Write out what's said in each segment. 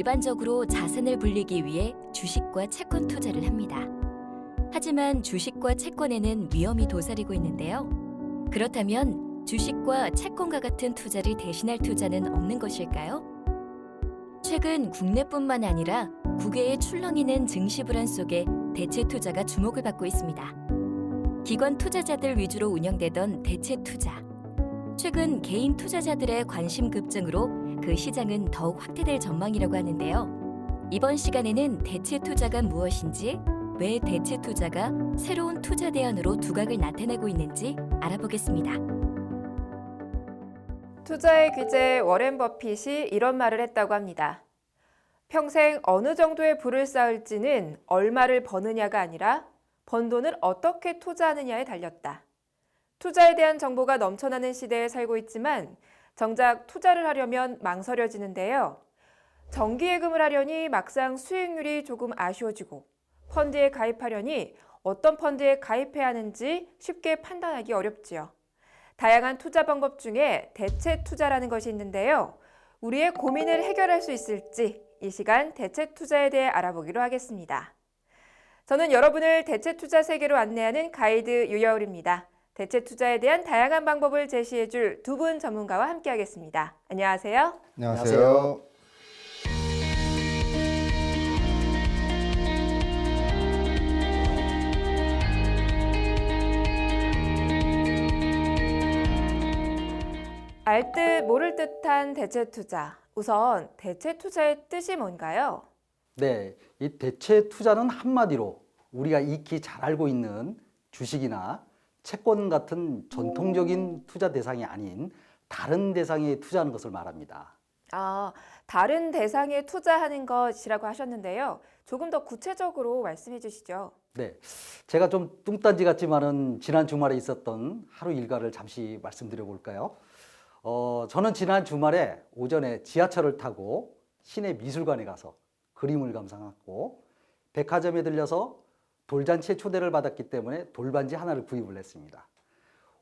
일반적으로 자산을 불리기 위해 주식과 채권 투자를 합니다. 하지만 주식과 채권에는 위험이 도사리고 있는데요. 그렇다면 주식과 채권과 같은 투자를 대신할 투자는 없는 것일까요? 최근 국내뿐만 아니라 국외의 출렁이는 증시 불안 속에 대체 투자가 주목을 받고 있습니다. 기관 투자자들 위주로 운영되던 대체 투자. 최근 개인 투자자들의 관심 급증으로 그 시장은 더욱 확대될 전망이라고 하는데요. 이번 시간에는 대체 투자가 무엇인지, 왜 대체 투자가 새로운 투자 대안으로 두각을 나타내고 있는지 알아보겠습니다. 투자의 귀재 워렌 버핏이 이런 말을 했다고 합니다. 평생 어느 정도의 부를 쌓을지는 얼마를 버느냐가 아니라 번 돈을 어떻게 투자하느냐에 달렸다. 투자에 대한 정보가 넘쳐나는 시대에 살고 있지만 정작 투자를 하려면 망설여지는데요. 정기예금을 하려니 막상 수익률이 조금 아쉬워지고 펀드에 가입하려니 어떤 펀드에 가입해야 하는지 쉽게 판단하기 어렵지요. 다양한 투자 방법 중에 대체 투자라는 것이 있는데요. 우리의 고민을 해결할 수 있을지 이 시간 대체 투자에 대해 알아보기로 하겠습니다. 저는 여러분을 대체 투자 세계로 안내하는 가이드 유여울입니다. 대체 투자에 대한 다양한 방법을 제시해 줄 두 분 전문가와 함께 하겠습니다. 안녕하세요. 안녕하세요. 알듯 모를 듯한 대체 투자. 우선 대체 투자의 뜻이 뭔가요? 네, 이 대체 투자는 한마디로 우리가 익히 잘 알고 있는 주식이나 채권 같은 전통적인 투자 대상이 아닌 다른 대상에 투자하는 것을 말합니다. 아, 다른 대상에 투자하는 것이라고 하셨는데요. 조금 더 구체적으로 말씀해 주시죠. 네, 제가 좀 뚱딴지 같지만은 지난 주말에 있었던 하루 일과를 잠시 말씀드려 볼까요? 어, 저는 지난 주말에 오전에 지하철을 타고 시내 미술관에 가서 그림을 감상하고 백화점에 들려서 돌잔치에 초대를 받았기 때문에 돌반지 하나를 구입을 했습니다.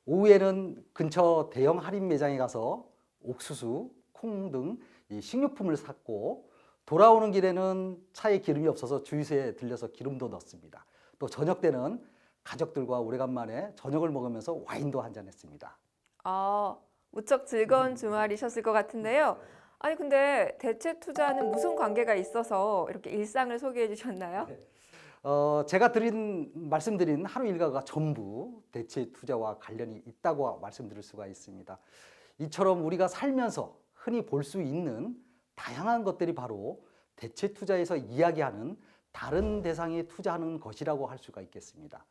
오후에는 근처 대형 할인 매장에 가서 옥수수, 콩등이 식료품을 샀고 돌아오는 길에는 차에 기름이 없어서 주유소에 들려서 기름도 넣었습니다. 또 저녁 때는 가족들과 오래간만에 저녁을 먹으면서 와인도 한 잔 했습니다. 아, 무척 즐거운 주말이셨을 것 같은데요. 아니, 근데 대체 투자는 무슨 관계가 있어서 이렇게 일상을 소개해 주셨나요? 어, 제가 드린 말씀드린 하루 일과가 전부 대체 투자와 관련이 있다고 말씀드릴 수가 있습니다. 이처럼 우리가 살면서 흔히 볼 수 있는 다양한 것들이 바로 대체 투자에서 이야기하는 다른 대상에 투자하는 것이라고 할 수가 있겠습니다.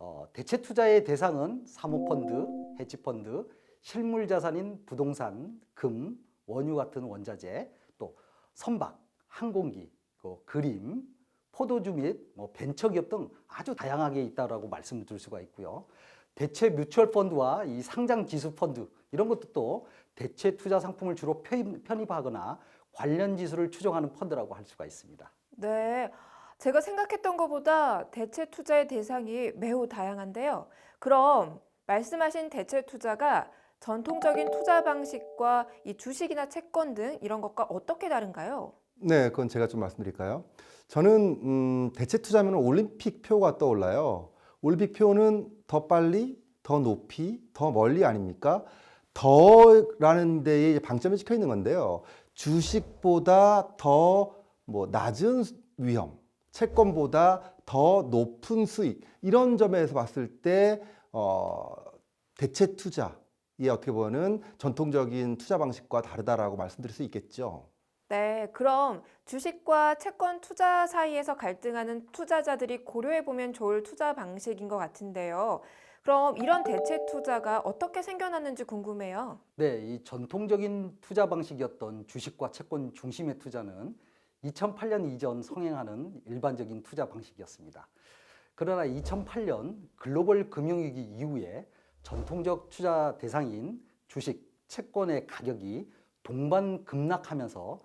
어, 대체 투자의 대상은 사모펀드, 헤지펀드, 실물 자산인 부동산, 금, 원유 같은 원자재, 또 선박, 항공기, 그 그림, 포도주 및 뭐 벤처기업 등 아주 다양하게 있다라고 말씀드릴 수가 있고요. 대체 뮤추얼 펀드와 이 상장 지수 펀드 이런 것도 또 대체 투자 상품을 주로 편입- 편입하거나 관련 지수를 추정하는 펀드라고 할 수가 있습니다. 네. 제가 생각했던 것보다 대체 투자의 대상이 매우 다양한데요. 그럼 말씀하신 대체 투자가 전통적인 투자 방식과 이 주식이나 채권 등 이런 것과 어떻게 다른가요? 네, 그건 제가 좀 말씀드릴까요? 저는 음, 대체 투자면 올림픽 표가 떠올라요. 올림픽 표는 더 빨리, 더 높이, 더 멀리 아닙니까? 더라는 데에 방점이 찍혀 있는 건데요. 주식보다 더 뭐 낮은 위험, 채권보다 더 높은 수익 이런 점에서 봤을 때 어, 대체 투자 이 어떻게 보면은 전통적인 투자 방식과 다르다라고 말씀드릴 수 있겠죠. 네, 그럼 주식과 채권 투자 사이에서 갈등하는 투자자들이 고려해 보면 좋을 투자 방식인 것 같은데요. 그럼 이런 대체 투자가 어떻게 생겨났는지 궁금해요. 네, 이 전통적인 투자 방식이었던 주식과 채권 중심의 투자는 2008년 이전 성행하는 일반적인 투자 방식이었습니다. 그러나 2008년 글로벌 금융위기 이후에 전통적 투자 대상인 주식, 채권의 가격이 동반 급락하면서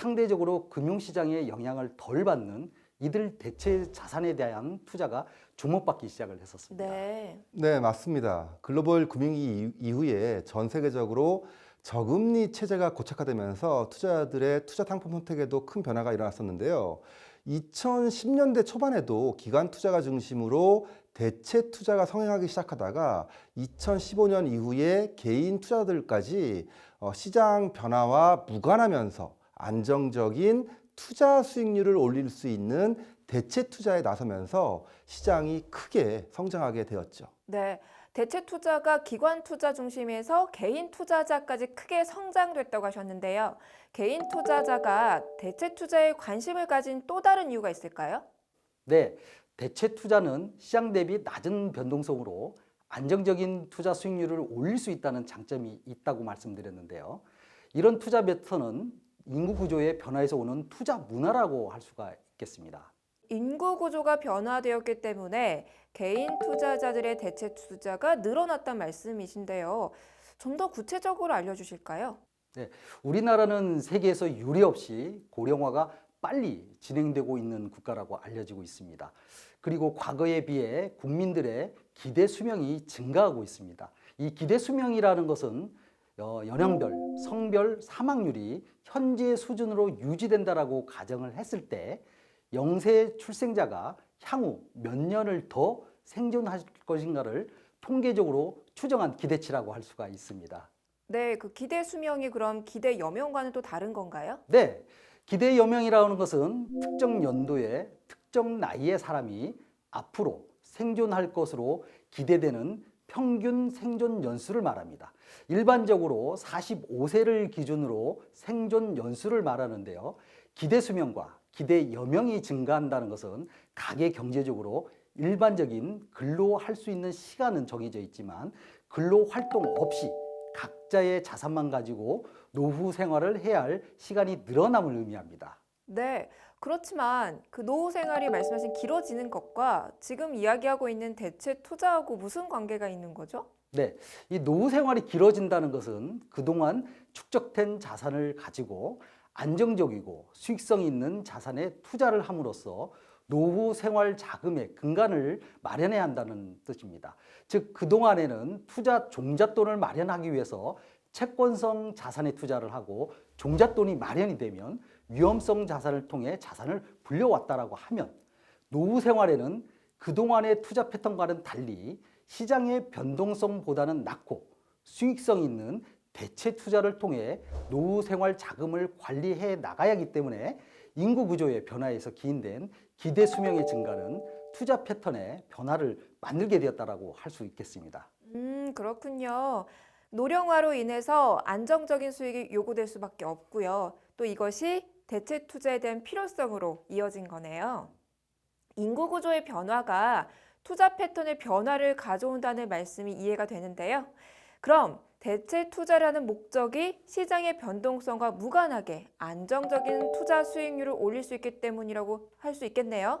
상대적으로 금융시장의 영향을 덜 받는 이들 대체 자산에 대한 투자가 주목받기 시작을 했었습니다. 네. 네, 맞습니다. 글로벌 금융위기 이- 이후에 전 세계적으로 저금리 체제가 고착화되면서 투자자들의 투자 상품 선택에도 큰 변화가 일어났었는데요. 2010년대 초반에도 기관 투자가 중심으로 대체 투자가 성행하기 시작하다가 2015년 이후에 개인 투자들까지 어, 시장 변화와 무관하면서 안정적인 투자 수익률을 올릴 수 있는 대체 투자에 나서면서 시장이 크게 성장하게 되었죠. 네. 대체 투자가 기관 투자 중심에서 개인 투자자까지 크게 성장됐다고 하셨는데요. 개인 투자자가 대체 투자에 관심을 가진 또 다른 이유가 있을까요? 네, 대체 투자는 시장 대비 낮은 변동성으로 안정적인 투자 수익률을 올릴 수 있다는 장점이 있다고 말씀드렸는데요. 이런 투자 패턴은 인구 구조의 변화에서 오는 투자 문화라고 할 수가 있겠습니다. 인구 구조가 변화되었기 때문에 개인 투자자들의 대체 투자가 늘어났단 말씀이신데요. 좀 더 구체적으로 알려주실까요? 우리나라는 세계에서 유례 없이 고령화가 빨리 진행되고 있는 국가라고 알려지고 있습니다. 그리고 과거에 비해 국민들의 기대 수명이 증가하고 있습니다. 이 기대 수명이라는 것은 어, 연령별, 성별, 사망률이 현재 수준으로 유지된다라고 가정을 했을 때 영세 출생자가 향후 몇 년을 더 생존할 것인가를 통계적으로 추정한 기대치라고 할 수가 있습니다. 네, 그 기대 수명이 그럼 기대 여명과는 또 다른 건가요? 네. 기대 여명이라는 것은 특정 연도에 특정 나이의 사람이 앞으로 생존할 것으로 기대되는 평균 생존 연수를 말합니다. 일반적으로 45세를 기준으로 생존 연수를 말하는데요. 기대 수명과 기대 여명이 증가한다는 것은 가계 경제적으로 일반적인 근로 할 수 있는 시간은 정해져 있지만 근로 활동 없이 각자의 자산만 가지고 노후 생활을 해야 할 시간이 늘어남을 의미합니다. 네, 그렇지만 그 노후 생활이 말씀하신 길어지는 것과 지금 이야기하고 있는 대체 투자하고 무슨 관계가 있는 거죠? 네, 이 노후 생활이 길어진다는 것은 그동안 축적된 자산을 가지고 안정적이고 수익성 있는 자산에 투자를 함으로써 노후 생활 자금의 근간을 마련해야 한다는 뜻입니다. 즉, 그동안에는 투자 종잣돈을 마련하기 위해서 채권성 자산에 투자를 하고 종잣돈이 마련이 되면 위험성 자산을 통해 자산을 불려왔다라고 하면 노후 생활에는 그동안의 투자 패턴과는 달리 시장의 변동성보다는 낮고 수익성 있는 대체 투자를 통해 노후 생활 자금을 관리해 나가야 하기 때문에 인구 구조의 변화에서 기인된 기대 수명의 증가는 투자 패턴의 변화를 만들게 되었다라고 할 수 있겠습니다. 음, 그렇군요. 노령화로 인해서 안정적인 수익이 요구될 수밖에 없고요. 또 이것이 대체 투자에 대한 필요성으로 이어진 거네요. 인구 구조의 변화가 투자 패턴의 변화를 가져온다는 말씀이 이해가 되는데요. 그럼 대체 투자라는 목적이 시장의 변동성과 무관하게 안정적인 투자 수익률을 올릴 수 있기 때문이라고 할 수 있겠네요.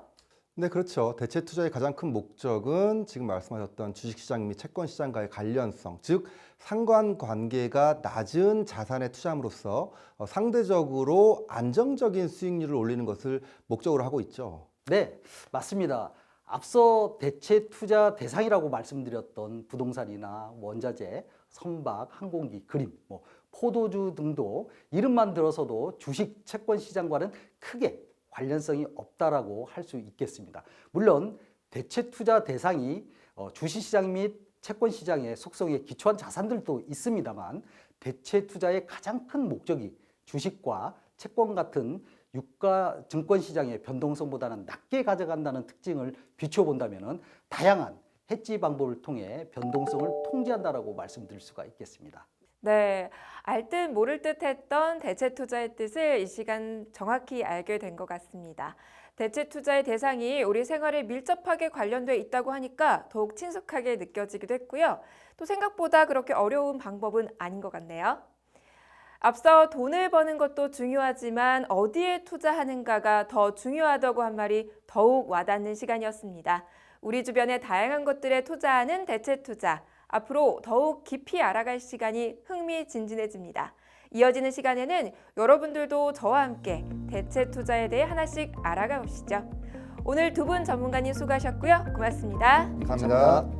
네, 그렇죠. 대체 투자의 가장 큰 목적은 지금 말씀하셨던 주식시장 및 채권시장과의 관련성, 즉 상관관계가 낮은 자산에 투자함으로써 어, 상대적으로 안정적인 수익률을 올리는 것을 목적으로 하고 있죠. 네, 맞습니다. 앞서 대체 투자 대상이라고 말씀드렸던 부동산이나 원자재, 선박, 항공기, 그림, 뭐 포도주 등도 이름만 들어서도 주식 채권 시장과는 크게 관련성이 없다라고 할 수 있겠습니다. 물론 대체 투자 대상이 어, 주식 시장 및 채권 시장의 속성에 기초한 자산들도 있습니다만 대체 투자의 가장 큰 목적이 주식과 채권 같은 유가 증권 시장의 변동성보다는 낮게 가져간다는 특징을 비춰본다면 다양한 해지 방법을 통해 변동성을 통제한다라고 말씀드릴 수가 있겠습니다. 네, 알 듯 모를 듯 했던 대체 투자의 뜻을 이 시간 정확히 알게 된 것 같습니다. 대체 투자의 대상이 우리 생활에 밀접하게 관련돼 있다고 하니까 더욱 친숙하게 느껴지기도 했고요. 또 생각보다 그렇게 어려운 방법은 아닌 것 같네요. 앞서 돈을 버는 것도 중요하지만 어디에 투자하는가가 더 중요하다고 한 말이 더욱 와닿는 시간이었습니다. 우리 주변의 다양한 것들에 투자하는 대체 투자. 앞으로 더욱 깊이 알아갈 시간이 흥미진진해집니다. 이어지는 시간에는 여러분들도 저와 함께 대체 투자에 대해 하나씩 알아가 보시죠. 오늘 두 분 전문가님 수고하셨고요. 고맙습니다. 감사합니다.